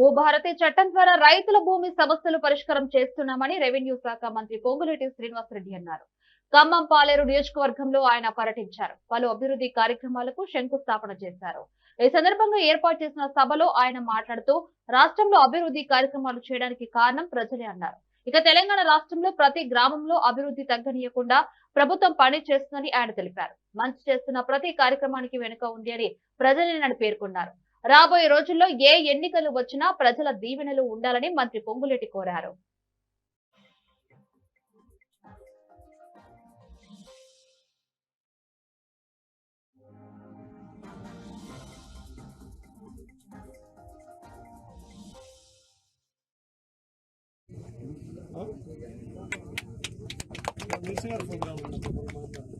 భూభారతి చట్టం ద్వారా రైతుల భూమి సమస్యలు పరిష్కారం చేస్తున్నామని రెవెన్యూ శాఖ మంత్రి పొంగులేటి శ్రీనివాసరెడ్డి అన్నారు. ఖమ్మం పాలేరు నియోజకవర్గంలో ఆయన పర్యటించారు. పలు అభివృద్ధి కార్యక్రమాలకు శంకుస్థాపన చేశారు. ఈ సందర్భంగా ఏర్పాటు చేసిన సభలో ఆయన మాట్లాడుతూ రాష్ట్రంలో అభివృద్ధి కార్యక్రమాలు చేయడానికి కారణం ప్రజలే అన్నారు. ఇక తెలంగాణ రాష్ట్రంలో ప్రతి గ్రామంలో అభివృద్ధి తగ్గనీయకుండా ప్రభుత్వం పని చేస్తుందని ఆయన తెలిపారు. మంచి చేస్తున్న ప్రతి కార్యక్రమానికి వెనుక ఉంది అని ప్రజలేనని పేర్కొన్నారు. రాబోయే రోజుల్లో ఏ ఎన్నికలు వచ్చినా ప్రజల దీవెనలు ఉండాలని మంత్రి పొంగులేటి కోరారు. నేను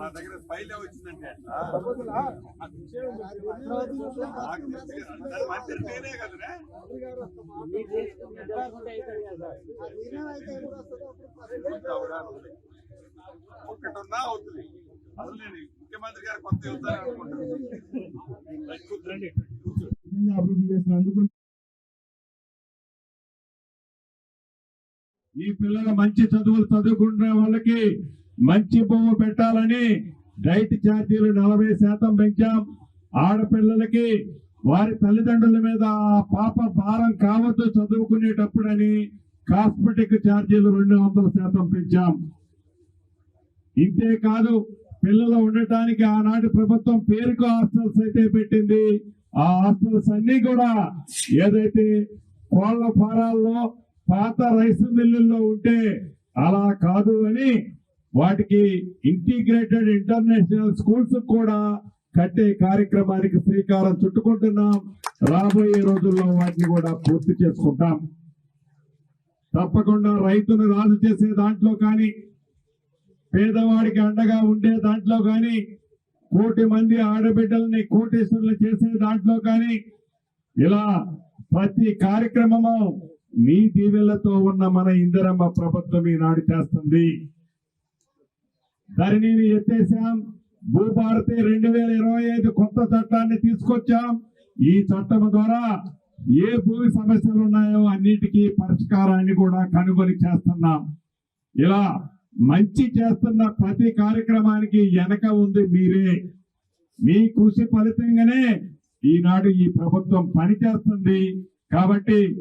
నా దగ్గర ఫైల్ వచ్చిందంటే. ఎట్లా? నేనే కదరా ఒక్కటున్నా అవుతుంది. అసలు నేను ముఖ్యమంత్రి గారు కొత్త అభివృద్ధి చేసినందుకు ఈ పిల్లలు మంచి చదువులు చదువుకునే వాళ్ళకి మంచి భూమి పెట్టాలని రైతు ఛార్జీలు నలభై శాతం పెంచాం. ఆడపిల్లలకి వారి తల్లిదండ్రుల మీద ఆ పాప భారం కావద్దు చదువుకునేటప్పుడని కాస్మెటిక్ ఛార్జీలు రెండు వందల శాతం పెంచాం. ఇంతే కాదు పిల్లలు ఉండటానికి ఆనాటి ప్రభుత్వం పేరుకు హాస్టల్స్ అయితే పెట్టింది. ఆ హాస్టల్స్ అన్ని కూడా ఏదైతే కోళ్ళ ఫారాల్లో పాత రైస్ మిల్లుల్లో ఉంటే అలా కాదు అని వాటికి ఇంటిగ్రేటెడ్ ఇంటర్నేషనల్ స్కూల్స్ కూడా కట్టే కార్యక్రమానికి శ్రీకారం చుట్టుకుంటున్నాం. రాబోయే రోజుల్లో వాటిని కూడా పూర్తి చేసుకుంటాం. తప్పకుండా రైతును రాజు చేసే దాంట్లో కానీ పేదవాడికి అండగా ఉండే దాంట్లో కానీ కోటి మంది ఆడబిడ్డల్ని కోటేశ్వరులు చేసే దాంట్లో కానీ ఇలా ప్రతి కార్యక్రమము మీ దీవెళ్ళతో ఉన్న మన ఇందిరమ్మ ప్రభుత్వం ఈనాడు చేస్తుంది. ధరణిని ఎత్తేసాం భూభారతి రెండు వేల ఇరవై ఐదు కొత్త చట్టాన్ని తీసుకొచ్చాం. ఈ చట్టం ద్వారా ఏ భూమి సమస్యలు ఉన్నాయో అన్నిటికీ పరిష్కారాన్ని కూడా కనుగొని చేస్తున్నాం. ఇలా మంచి చేస్తున్న ప్రతి కార్యక్రమానికి వెనక ఉంది మీరే. మీ కృషి ఫలితంగానే ఈనాడు ఈ ప్రభుత్వం పనిచేస్తుంది. కాబట్టి